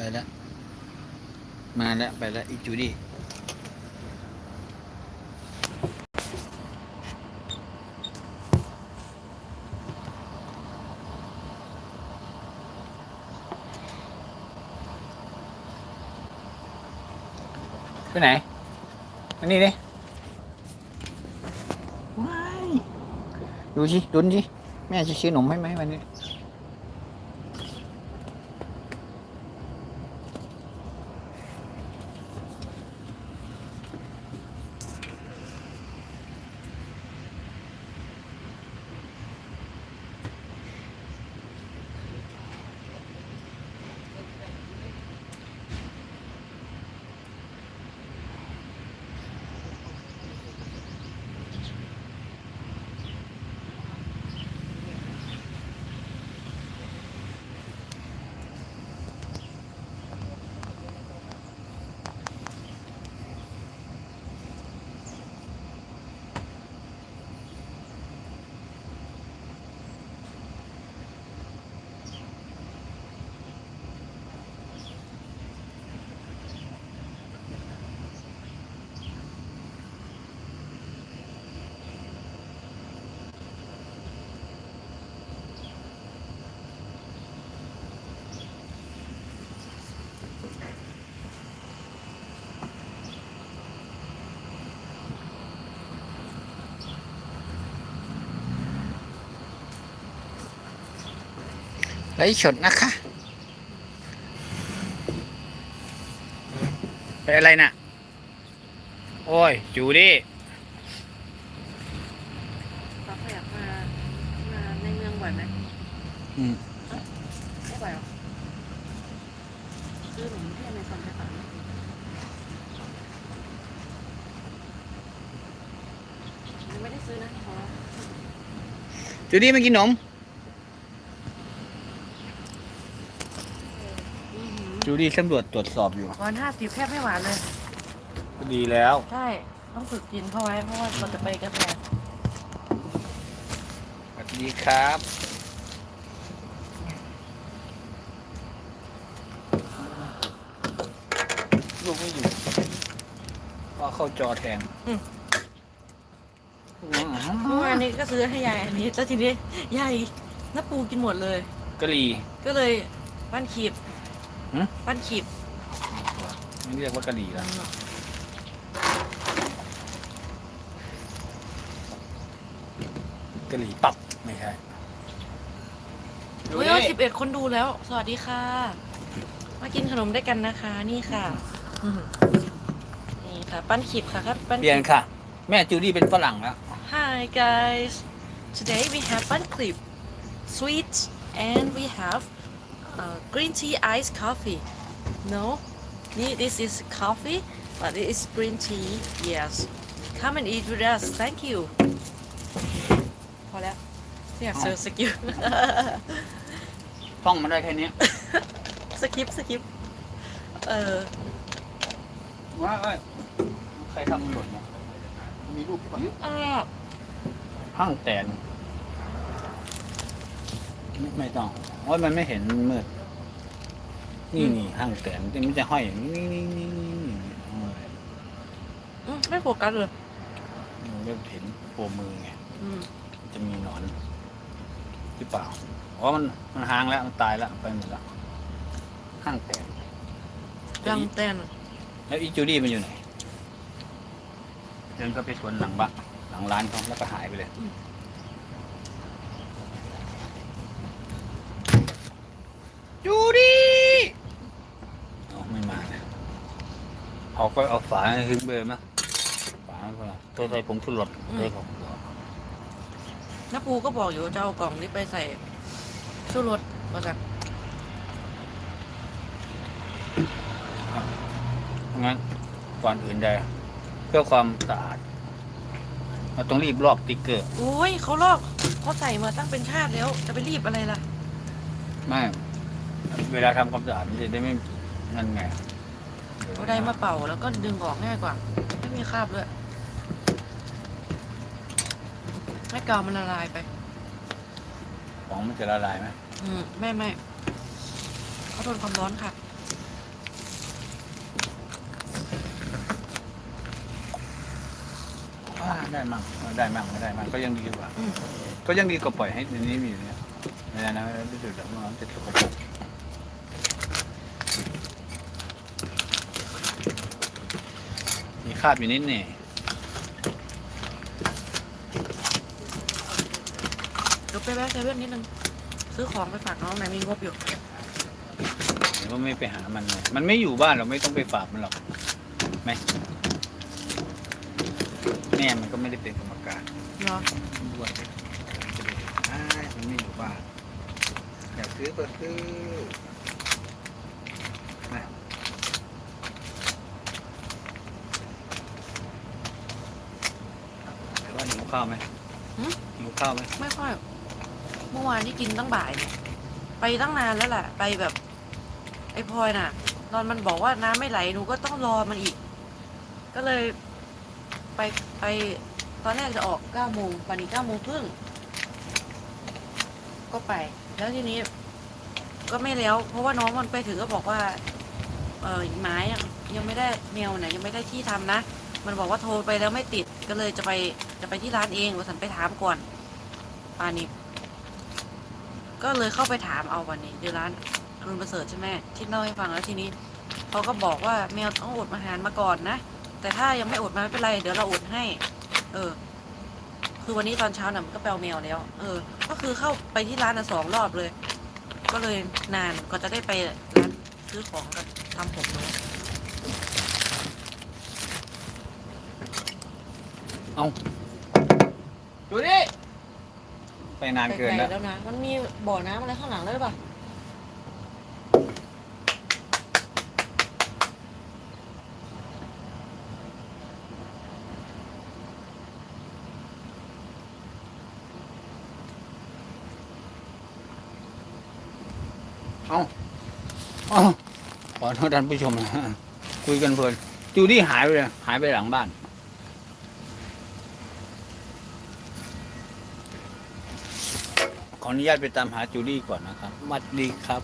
ไปแล้ว มาแล้ว ไปแล้วอีจูดี้ไปไหนมานี่ดิว้ายดูสิดุนสิ แม่จะซื้อขนมให้ไหมวันนี้ ไลฟ์สดนะคะเป็นอะไรน่ะ โอ้ย จูดี้เราขยับมามาในเมืองบ่อยไหมอืมไม่บ่อยหรอกซื้อหนมที่อเมซอนใช่ปะยังไม่ได้ซื้อนะเพราะว่าจูดี้มากินขนม อื้อหือ จู ดี้สำรวจตรวจสอบอยู่ตอนห้าสิบแทบไม่หวานเลยดีแล้ว ใช่ ต้องฝึกกินเข้าไว้เพราะว่าเราจะไปกาแฟสวัสดีครับ ลูกไม่อยู่ว่าเข้าจอแทงเมื่อวานนี้ก็ซื้อให้ยายอันนี้แล้วทีนี้ยายน้าปูกินหมดเลย กะหรี่ก็เลยปั้นขีบ หืมปั้นขีบไม่เรียกว่ากะหรี่แล้วกะหรี่ปับไม่ใช่โอ้ยสิบเอ็ดคนดูแล้ว สวัสดีค่ะ มากินขนมด้วยกันนะคะ นี่ค่ะอืมนี่ค่ะ ปั้นขีบค่ะครับปั้นเปลี่ยนค่ะ แม่จูดี้เป็นฝรั่งแล้ว Hi guys today we have ปั้นขีบ sweet and we have uh, green tea iced coffee no Nee, this is coffee but it is green tea yes come and eat with us thank you พอแล้วไม่อยากเจอสกิลท่องมาได้แค่นี้ สกิปสกิปเออว่าเอ้ยใครทำมันหล่นเนี่ยมีรูปป่ะอ่าห้างแตน ไม่ไม่ต้องโอ้ยมันไม่เห็นมันมืดนี่นี่ห้างแตนที่มันจะห้อยอย่างนี่นี่นี่นี่นี่เอามาเลยอืมไม่โฟกัสเลยมันเริ่มเห็นโผล่มือไงอืมมันจะมีหนอนหรือเปล่าอ๋อมันมันหางแล้วมันตายแล้วไปหมดแล้วห้างแตนรังแตนแล้วอีจูดี้มันอยู่ไหนเดินก็ไปสวนหลังบ้านหลังร้านเขาแล้วก็หายไปเลยจูดี้เอาไม่มาเลย เขาก็เอาฝาขึ้นเบอร์มาฝาก็ตัวใส่ผงชูรสเลยของน้าปูก็บอกอยู่ว่าจะเอากล่องนี้ไปใส่ชูรสมาจากงั้นก่อนอื่นใดเพื่อความสะอาดเราต้องรีบลอกติ๊กเกอร์โอ้ยเขาลอกเขาใส่มาตั้งเป็นชาติแล้ว จะไปรีบอะไรล่ะ ไม่เวลาทำความสะอาดมันจะได้ไม่นั่นไง เอาได้มาเป่าแล้วก็ดึงออกง่ายกว่า ไม่มีคราบด้วยให้กาวมันละลายไป ของมันจะละลายไหมอืมไม่ไม่เขาทนความร้อนค่ะได้มั่งได้มั่งไม่ได้มั่งก็ยังดีกว่าก็ยังดีกว่าปล่อยให้ในนี้มีอยู่เนี่ยไม่ได้นะรู้สึกแบบว่ามันจะสกปรก คราบอยู่นิดหนี่เดี๋ยวไปแวะเซเว่นนิดนึง ซื้อของไปฝากน้องไหนมีงบอยู่ เดี๋ยวก็ไม่ไปหามันเลยมันไม่อยู่บ้านเราไม่ต้องไปฝากมันหรอกไหมแม่มันก็ไม่ได้เป็นกรรมการเนาะด้วยจะไปอ่ามันไม่อยู่บ้านอยากซื้อก็ซื้อนะแต่ว่าหิว ข้าวไหมหิวข้าวไหมไม่ค่อย เมื่อวานที่กินตั้งบ่ายเนี่ยไปตั้งนานแล้วแหละไปแบบ ไอ้พลอยน่ะ ตอนมันบอกว่าน้ำไม่ไหลหนูก็ต้องรอมันอีก ก็เลย ไปไปตอนแรกจะออกเก้าโมงวันนี้เก้าโมงครึ่งก็ไป แล้วทีนี้ ก็ไม่แล้ว เพราะว่าน้องมันไปถึงก็บอกว่า เออไม้อะยังไม่ได้เมลน่ะยังไม่ได้ที่ทำนะ มันบอกว่าโทรไปแล้วไม่ติด ก็เลยจะไปจะไปที่ร้านเองวสันไปถามก่อนปานี้ก็เลยเข้าไปถามเอาวันนี้เดี๋ยวร้านอรุณประเสริฐใช่ไหมที่เล่าให้ฟังแล้วทีนี้เขาก็บอกว่าแมวต้องอดอาหารมาก่อนนะแต่ถ้ายังไม่อดมาไม่เป็นไรเดี๋ยวเราอดให้ เออ คือวันนี้ตอนเช้าน่ะมันก็แปลแมวแล้ว เออ ก็คือเข้าไปที่ร้านนะสองรอบเลย ก็เลยนานก็จะได้ไปร้านซื้อของกับทำผมเลย เอาดูดิไปนานเกินไกลแล้วๆแล้วนะ มันมีบ่อน้ำอะไรข้างหลังด้วยหรือเปล่าเอาเอาขอโทษท่านผู้ชมนะคุยกันเพลินจูดี้หายไปเลยหายไปหลังบ้าน ออนุญาตไปตามหาจูดี้ก่อนนะครับ มัดดีครับ